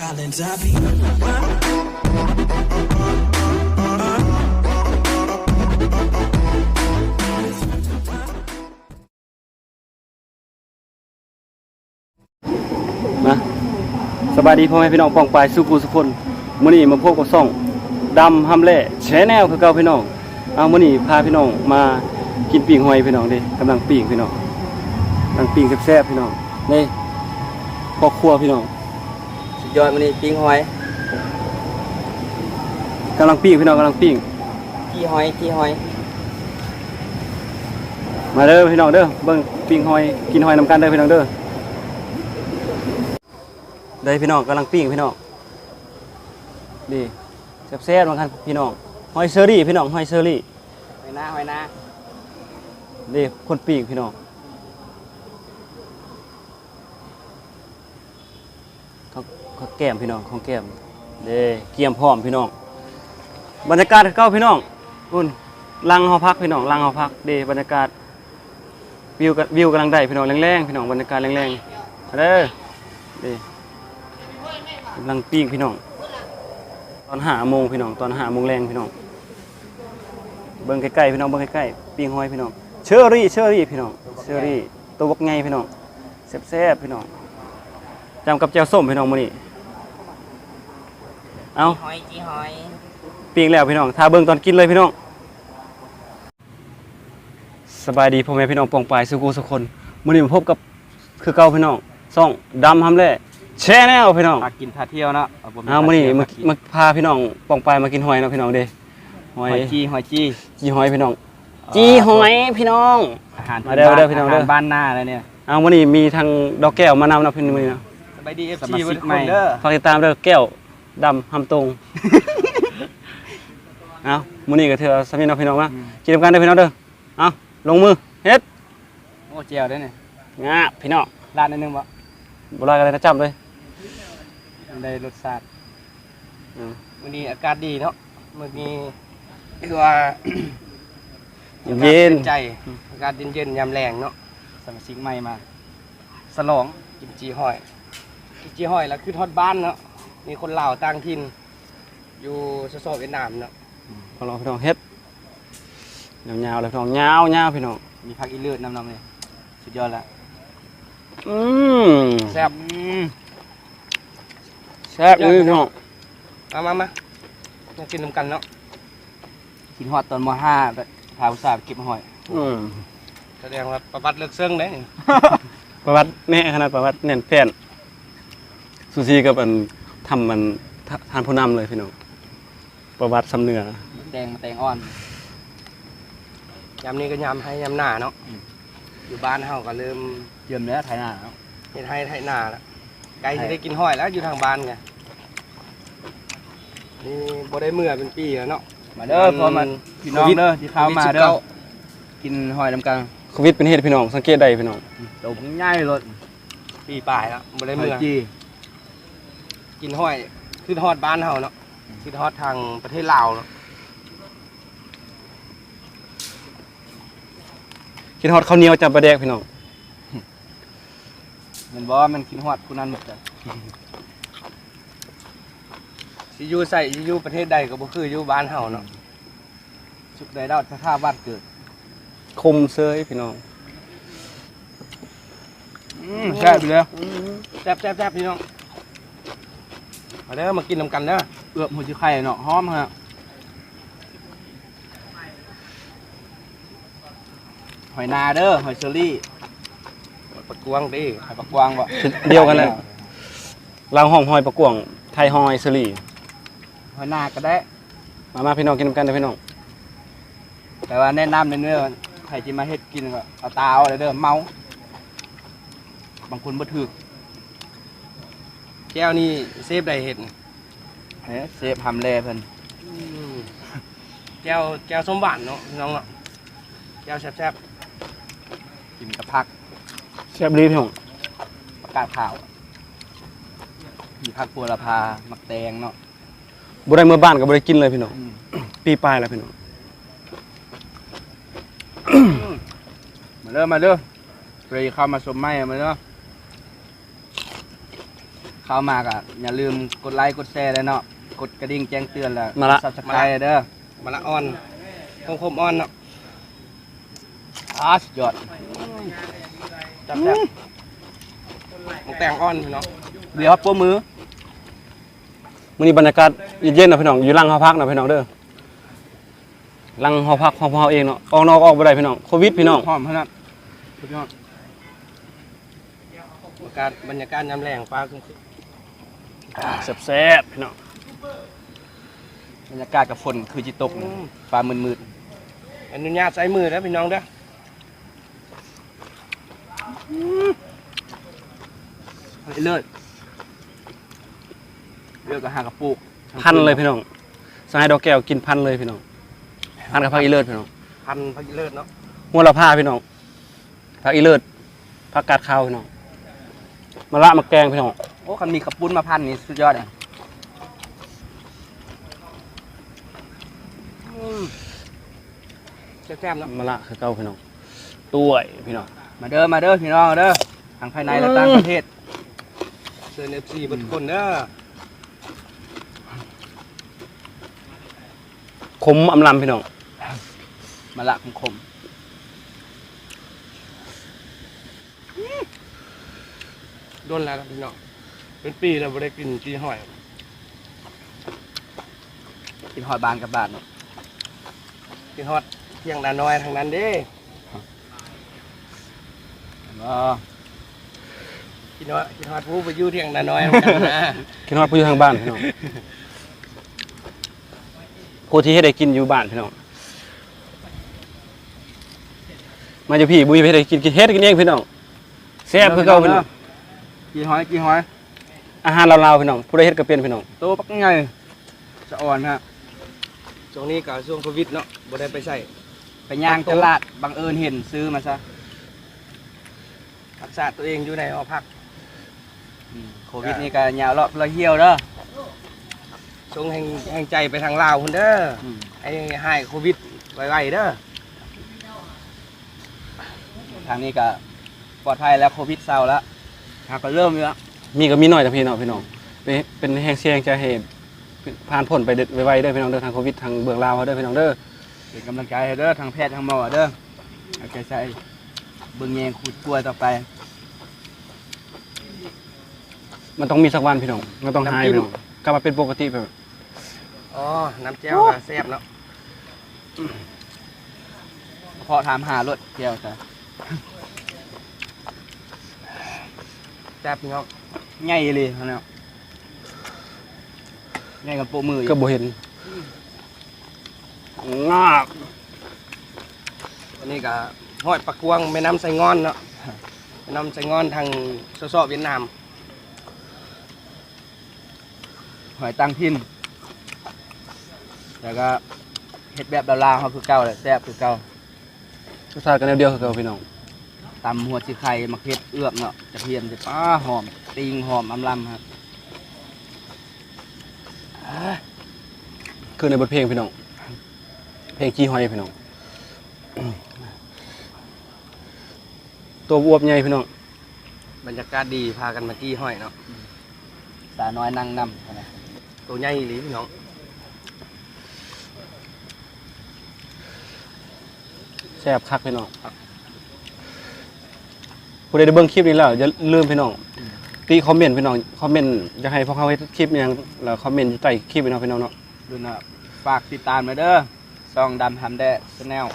Islands I be. มาสบายดีพ่อแม่พี่น้องปองปายสุขุสุคนมื้อนี้มาพบกับซ่องดำฮัมแล่แชแนลคือเก่าพี่น้องเอามื้อนี้พาพี่น้องมากินปิ้งหอยพี่น้องเด้กำลังปิ้งพี่น้องกำลังปิ้งแซ่บๆพี่น้องนี่พ่อครัวพี่น้อง ยอดมันนี่ปิ้งหอยกำลังปิ้งพี่น้องกำลังปิ้งขี้หอยขี้หอย มาเด้อพี่น้องเด้อเบิ่งปิ้งหอยกินหอยนำกันเด้อพี่น้องเด้อได้พี่น้องกำลังปิ้งพี่น้องดีแซ่บๆเหมือนกันพี่น้องหอยเชอรี่พี่น้องหอยเชอรี่หอยนาหอยนานี่คนปีกพี่น้องเขาเขาแก้มพี่น้องของแก้มเด้เกียมพร้อมพี่น้อง บรรยากาศเก้าพี่น้องคุณลังหอพักพี่น้องลังหอพักเด้บรรยากาศวิวกะวิวกำลังได้พี่น้องแรงๆพี่น้องบรรยากาศแรงๆเด้อเด้กำลังปีกพี่น้อง ตอนหาโมงพี่น้องตอนหาโมงแรงพี่น้องเบิ่งใกล้ๆพี่น้องเบิ่งใกล้ๆปิ้งห้อยพี่น้องเชอรี่เชอรี่พี่น้องเชอรี่ตัวบักไงพี่น้องแซ่บๆพี่น้องจำกับแจวส้มพี่น้องมื้อนี้ เอาขี้หอยขี้หอยปิ้งแล้วพี่น้องถ้าเบิ่งตอนกินเลยพี่น้องสบายดีพ่อแม่พี่น้องปองปายสุกูสุกคนมื้อนี้มาพบกับคือเก่าพี่น้องซ่องดำทำแล่แชแนลพี่น้องพากินพาเที่ยวเนาะเอาผมเอามื้อนี้มามาพาพี่น้องปองปายมากินหอยเนาะพี่น้องเด้หหออยยจี้หอยจี้จีหอยพี่น้อง จีหอยพี่น้อง อาหารมาเด้อเด้อพี่น้องเด้อาหารบ้านหน้าเลยเนี่ยเอาวันนี้มีทางดอกแก้วมานำนะพี่มื้อนี้นะสบายดีเอฟสซีมาชิกทุกใหม่คนเด้อฝากติดตามเด้อแก้ว ดำหำตรงเอามื้อนี้ก็เถื่อสามีน้องพี่น้องมากินกันเด้อพี่น้องเด้อเอาลงมือเฮ็ดโอ้เจียวเด้อเนี่ยงาพี่น้องร้านนิดนึงบ่บ่ลอยกันเลยนะจำเลยได้รสชาติอืมวันนี้อากาศดีเนาะเมื่อกี้คือว่า เย็นใจอากาศเย็นๆยามแรงเนาะสมาชิกใหม่มา สลองกินจีหอยกินจีหอยแล้วคือทอดบ้านเนาะ มีคนลาวต่างถิ่นอยู่สโซเวียดนามเนาะพอรอพี่น้องเฮ็ดยาวๆเลยพี่น้องยาวๆพี่น้องมีผักอีเลือดน้ำๆเลยสุดยอดละอืมแซ่บแซ่บเลยพี่น้องมามามามากินน้ำกันเนาะกินฮอดตอนมห้าแบบพาอุตส่าห์ไปเก็บหอยอืมแสดงว่าประวัติเลิกเซิงเด้นี่ประวัติแน่ขนาดประวัติแน่นแฟ้นสุซีกับอัน ทำมันททานผู้นำเลยพี่น้องประวัติสำเนือแดงมาแตงอ่อนยามนี้ก็ยามให้ยามหน้าเนาะอยู่บ้านเฮาก็เริ่มเยี่ยมแล้วไทยนาเนาะเฮ็ดให้ไถนาแล้วไก่สิได้กินหอยแล้วอยู่ทางบ้านไงนี่บ่ได้เมื่อเป็นปีแล้วเนาะมาเด้อพอมาพี่น้องเด้อที่เข้ามาเด้อโควิกินหอยน้ำกันโควิดเป็นเหตุพี่น้องสังเกตได้พี่น้องตกง่ายเลยปีปลายแล้วบ่ได้หอเมื่ยอจี กินหอยคือฮอดบ้านเฮาเนาะคือฮอดทางประเทศลาวเนาะกินฮอดข้าวเหนียวจับปลาแดกพี่น้องมันบอกว่ามันกินหอดผู้นั้นหมดเลยสิอยู่ใส่สิอยู่ประเทศใดก็บ่คืออยู่บ้านเฮาเนาะสุดใดดาวถ้าท่าบ้านเกิด คมเซยพี่น้องแซ่บไปเลยแซ่บแซ่บแซ่บพี่น้อง มาเด้อมากินนำกันเด้อเอือบหัวจีไข่เนาะหอมฮะหอยนาเด้อหอยเชอรี่ปักกวางดิหอยปักกวางบ่เดียวกันเลยลาวห้องหอยประกวงไทยหอยเซรีหอยนาก็ได้ มามาพี่น้องกินนำกันเด้อพี่น้องแต่ว่าแนะนำในเนื้อใครที่มาเฮ็ดกินก็เอาตาเอาเลยเด้อเมา บางคนบ่ถึกแก้วนี่เซฟได้เห็ดเฮ้เซฟหำแลเพิ่นแก้วแก้วส้มหวานเนาะพี่น้องเนาะแก้วแซ่บแซ่บกินกับผักแซ่บดีพี่น้องประกาศข่าวมีผักบัวละพามักแตงเนาะบ่ได้เมื่อบ้านก็บ่ได้กินเลยพี่น้องปีปลายแล้วพี่น้องมาเด้อมาเด้อไปเข้ามาชมไม้มาเด้อ เข้ามาก็อย่าลืมกดไลค์กดแชร์เลยเนาะกดกระดิ่งแจ้งเตือนแล้วมาละซับสไครต์เด้อมาละอ่อนคมคมๆอ่อนเนาะอาสุดยอดจับแซ่บหมูแตงอ่อนพี่น้องเดี๋ยวครับโป้มือมื้อนี้บรรยากาศเย็นๆนะพี่น้องอยู่หลังหอพักนะพี่น้องเด้อหลังหอพักของพวกเราเองเนาะออกนอกออกบ่ได้พี่น้องโควิดพี่น้องหอมขนาดสุดยอด บรรยากาศบรรยากาศยามแรงฟ้าคือ แซ่บๆพี่น้องบรรยากาศกับฝนคือจิตกนะฟ้ามืดอนุญาตใช้มือแล้วพี่น้องเด้อๆเฮ้ยเลิศเลือกกับหางกระปุกพันเลยพี่น้องสหายดอกแก้วกินพันเลยพี่น้องพันกับผักอีเลิศพี่น้องพันพักอีเลิศเนาะหัวละผ้าพี่น้องผักอีเลิศผักกาดขาวพี่น้องมะละมะแกงพี่น้องโอ้คันมีกระปุ้นมาพันนี่สุดยอดอะแซ่บๆเนาะมะละคือเก่าพี่น้องต้วยพี่น้องมาเด้อมาเด้อพี่น้องเด้อทางภายในและต่างประเทศเชิญ FC เบดทุกคนเด้อขมอำลำพี่น้องมาละคมโดนแล้วนะพี่น้อง เป็นปีแล้วบ่ได้กินจีหอยๆกินหอยบานกับบาทเนาะกินฮอดเที่ยงนาน้อยทางนั้นเด้ก็กินฮอดกินฮอดผู้ไปอยู่เที่ยงนาน้อยเหมือนกันนะ กินฮอดผู้อยู่ทางบ้านพี่น้องผู้ที่ให้ได้กินอยู่บ้านพี่น้องมาอยู่พี่บุยให้ได้กินกินเฮ็ดกินเองพี่น้องแซ่บคือเก่าพี่น้องกี่หอยกี่หอย อาหารลาวๆพี่น้องผู้ใดเฮ็ดก็เป็นพี่น้องโตปักไงจะอ่อนฮะช่วงนี้ก็ช่วงโควิดเนาะบ่ได้ไปใส่ไปย่างตลาดบังเอิญเห็นซื้อมาซะรักษาตัวเองอยู่ในหอพักอืมโควิดนี่ก็ยาวเลาะเลาะเหี่ยวเด้อส่งแห่งแห่งใจไปทางลาวพุ่นเด้ออืมไอ้ให้โควิดไวๆเด้อทางนี้ก็ปลอดภัยแล้วโควิดเศร้าแล้วทางก็เริ่มแล้ว มีก็มีน้อยแต่พี่น้องพี่น้องเป็นเป็นแห่งเสียงใจให้ผ่านพ้นไปเด็ดไวๆเด้อพี่น้องเด้อทางโควิดทางเบื้องลาวเขาเด้อพี่น้องเด้อเป็นกำลังใจให้เด้อทางแพทย์ทางหมอเด้อเอาใจใส่เบิ่งแยงขูดกล้วยต่อไป มันต้องมีสักวันพี่น้องมันต้องหายพี่น้องกลับมาเป็นปกติแบบอ๋อน้ำแจ่วก็แซ่บเนาะเพาะถามหารถเที่ยวจ้ะแซ่บพี่น้อง ง่ายเลยเขาเนี่ยง่ายกับโปะมืออีกก็บ่เห็นงาบอันนี้ก็ห้อยปักกวงแม่น้ำไสงอนเนาะแม่น้ำไสงอนทางสสเวียดนาม หอยตั้งพินแล้วก็เห็ดแบบลาวๆเขาคือเก่าแหละแซ่บคือเก่ารสชาติกันแนวเดียวคือเก่าพี่น้อง ตำหัวชีไข่มะเขือเอือกเนาะจะเทียมจะป้าหอมติงหอมอำลำครับคือในบทเพลงพี่น้อง เพลงขี้หอยพี่น้อง ตัวอวบใหญ่พี่น้อง บรรยากาศดีพากันมากี้ห้อยเนาะสาน้อยนั่งนำนะตัวใหญ่อีหลีพี่น้องแซ่บคักพี่น้อง ผู้ใดได้เบิ่งคลิปนี้แล้วอย่าลืมพี่น้องตีคอมเมนต์พี่น้องคอมเมนต์อยากให้พวกเขาเฮ็ดคลิปอิหยังแล้วคอมเมนต์อยู่ใต้คลิปพี่น้องพี่น้องเนาะดูนะฝากติดตามหน่อยเด้อซองดำทำได้ชแนล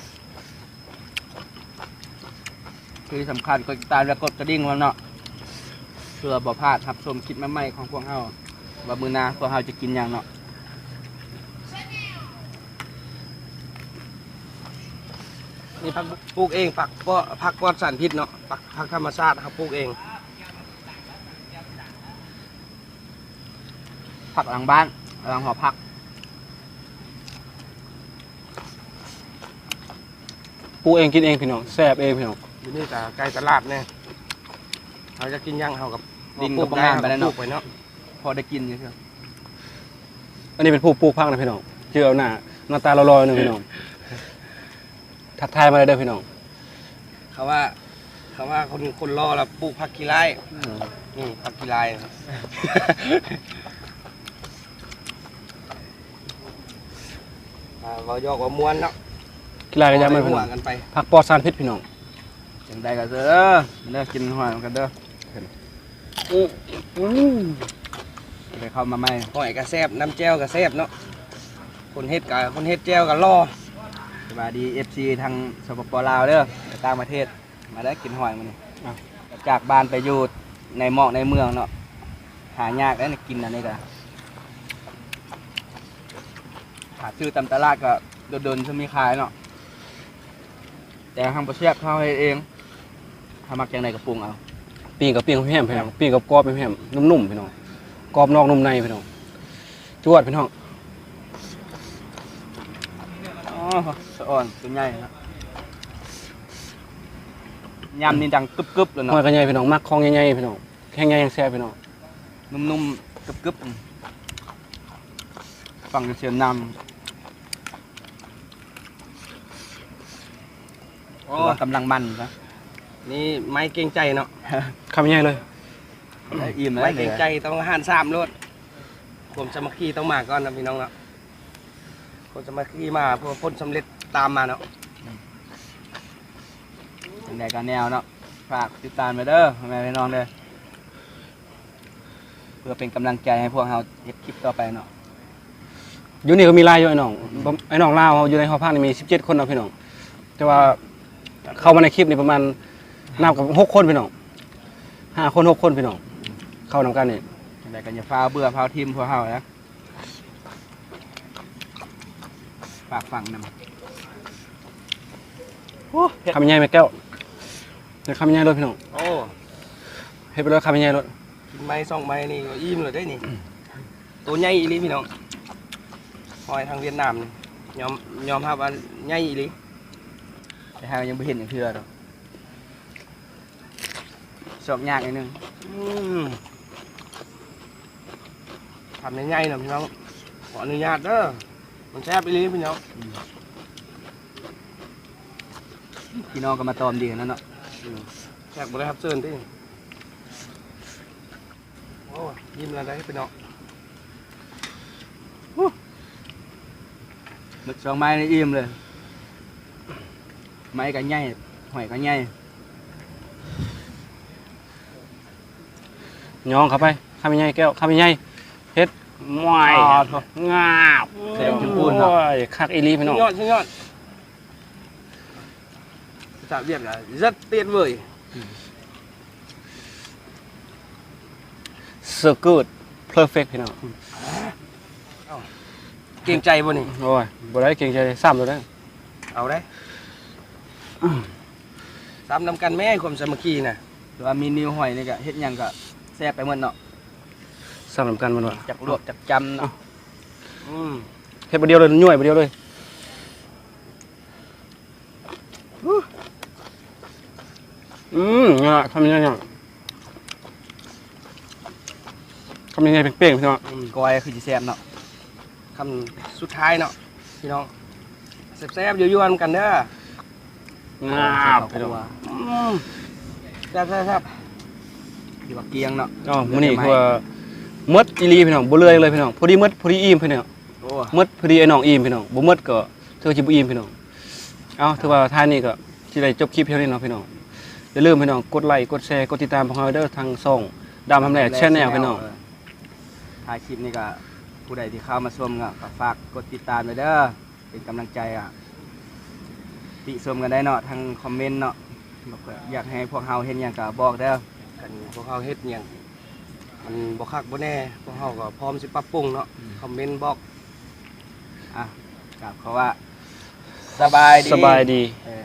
ที่สำคัญกดติดตามและกดกระดิ่งไว้เนาะเพื่อบ่พลาดรับชมคลิปใหม่ๆของพวกเฮาว่ามือหนาพวกเฮาจะกินย่างเนาะ นี่พักปลูกเองผักก็ผักปลอดสารพิษเนาะผักผักธรรมชาติครับปลูกเอง ผักหลังบ้านหลังหอพัก ปลูกเองกินเองพี่น้องแซ่บเองพี่น้องอยู่นี่ก็ใกล้ตลาดเนี่ยเราจะกินย่างเฮากับดินปลูก็ประงามไปแล้วปลูเนาะกไปเนาะพอได้กินอยู่เชียวอันนี้เป็นผู้ปลูกพักนะพี่น้องเจอเอาหน้าหน้าตาลอยๆหนึงพี่น้อง ทักทายมาเลยเด้อพี่น้องเขาว่าเขาว่าคนคนรอแล้วปลูกผักขี้ไร่อืมนี่ผักกีลายอ่าเว้ายอกว่ามวนเนาะกีฬาก็ยังไม่หัพี่วน้องกันไปผักปลอดสารพิษพี่น้องจังใดก็เด้อเด้อกินหอยกันเด้อไปเข้ามาใหม่หอยกระแซบน้ำแจ่วกระแซบเนาะคนเฮ็ดกับคนเฮ็ดแจ่วกับล่อ สวัสดี FC ทางสปปลาวเด้อไปต่างประเทศมาได้กินหอยมันนี่จากบ้านไปอยู่ในหมอกในเมืองเนาะหายากแล้วนี่กินอันนี้ก็หาซื้อตามตลาดก็โดนๆจะมีขายเนาะแต่ทางประเทศเขาให้เองทำมาแกงในกระปรุงเอาปีกับปีกับแฮมพี่น้องปีกับกรอบเป็นแฮมนุ่มๆพี่น้องกรอบนอกนุ่มในพี่น้องจวดพี่น้อง อ๋อสะอ่อนตัวใหญ่ครับยำนี่ดังกึบๆเลยหอเนาะยกระใหญ่พี่น้องมักคองใหญ่ๆพี่น้องแข็งใหญ่แซ่บพี่น้องนุ่มๆกึบๆฟังเสียงนำโอ้ว่ากำลังมันนะนี่ไม้เกรงใจเนาะคำใหญ่เลยได้อิ่มแล้วไม้เกรงใจต้องอาหารสามรสผมสามัคคีต้องมาก่อนนะพี่น้องเนาะคนสามัคคีมาเพื่อผลสำเร็จ ตามมาเนาะเป็นไดกันแนวเนาะฝากติดตามไปเด้อแม่พี่น้องเด้อเพื่อเป็นกำลังใจให้พวกเราเฮ็ดคลิปต่อไปเนาะอยู่นี่ก็มีลายอยู่ไอ้น้องไอ้น้องลาวเขาอยู่ในหอพักนี่มี 17 คนเนาะพี่น้อง แต่ว่าเข้ามาในคลิปนี่ประมาณนับกับ 6 คนพี่น้องห้าคนหกคนพี่น้อง เข้านำกันนี่เป็นไดกันอย่าฟ้าเบื่อฟ้าทิมพวกเรานะฝากฟังนำ คำใหญ่ไหมแก้วเดี๋ยวคำใหญ่เลยพี่น้องโอ้เฮ็ดไปเลยคำใหญ่เลยกินไม้สองไม้นี่ก็อิ่มเลยได้นี่ตัวใหญ่อีหลีพี่น้องหอยทางเวียดนามนี่ยอมยอมรับว่าใหญ่อีหลีแต่หายังไม่เห็นอย่างเทื่อดอกชอบยากนิดนึงอืมทำใหญ่ๆหน่อยพี่น้องขออนุญาตเด้อมันแซ่บอีหลีพี่น้อง พี่น้องก็มาตอมดีกันนั่นเนาะแซ่บบ่ได้ครับเชิญที่โอ้ยิ้มแล้วได้พี่น้องหมึกสองไม้นี่อิ่มเลย ไม้ก็ใหญ่หอยก็ใหญ่ย่องเข้าไปคำใหญ่แก้วคำใหญ่เฮ็ดมวยอ๋อโถ่งาบเสียงถึงปูนเนาะโอ้ยคักอีหลีพี่น้องยอดยอด ภาษาเวียด là rất tuyệt vời so good perfect พี่น้องเกรงใจบ่นี่โอ้ยบ่ได้เก่งใจเลยซ้ำตัวได้เอาได้ตามนำกันแม่ให้ความสามัคคีน่ะหรือว่ามีนิวหอยนี่ก็เฮ็ดหยังก็แซ่บไปหมดเนาะซ้ำนำกันมันว่าจากลวกจากจำเนาะอืมเฮ็ดบ่เดียวเลยย่วยบ่เดียวเลย อืมงาทำยังไงเนี่ยทำยังไงเป้งๆพี่น้องอืมกอยคือสิแซ่บเนาะคำสุดท้ายเนาะพี่น้องแซ่บๆอยู่ๆกันเด้องาบพี่น้องอืมแซ่บๆที่ว่าเกียงเนาะอ๋อมื้อนี้คือว่าหมดอีหลีพี่น้องบ่เลยเลยพี่น้องพอดีหมดพอดีอิ่มพี่น้องโอ้หมดพอดีไอ้น้องอิ่มพี่น้องบ่หมดก็ถือว่าสิบ่อิ่มพี่น้องเอาถือว่าท้ายนี้ก็สิได้จบคลิปเท่านี้เนาะพี่น้อง อย่าลืมพี่น้องกดไลค์กดแชร์กดติดตามพวกเราเด้อทางช่องดามทำแหล่แชนแนลพี่น้องเถ่ายคลิปนี่ก็ผู้ใดที่เข้ามาชมก็ก็ฝากกดติดตามไปเด้อเป็นกำลังใจอะติชมกันได้เนาะทางคอมเมนต์เนาะบอกว่าอยากให้พวกเฮาเห็นหยังก็บอกเด้อ กันพวกเขาเฮ็ดหยังมันบ่คักบ่แน่พวกเขาก็พร้อมสิปรับปรุงเนาะคอมเมนต์บอกอะกราบเขาว่า สบายดีสบายดี เออ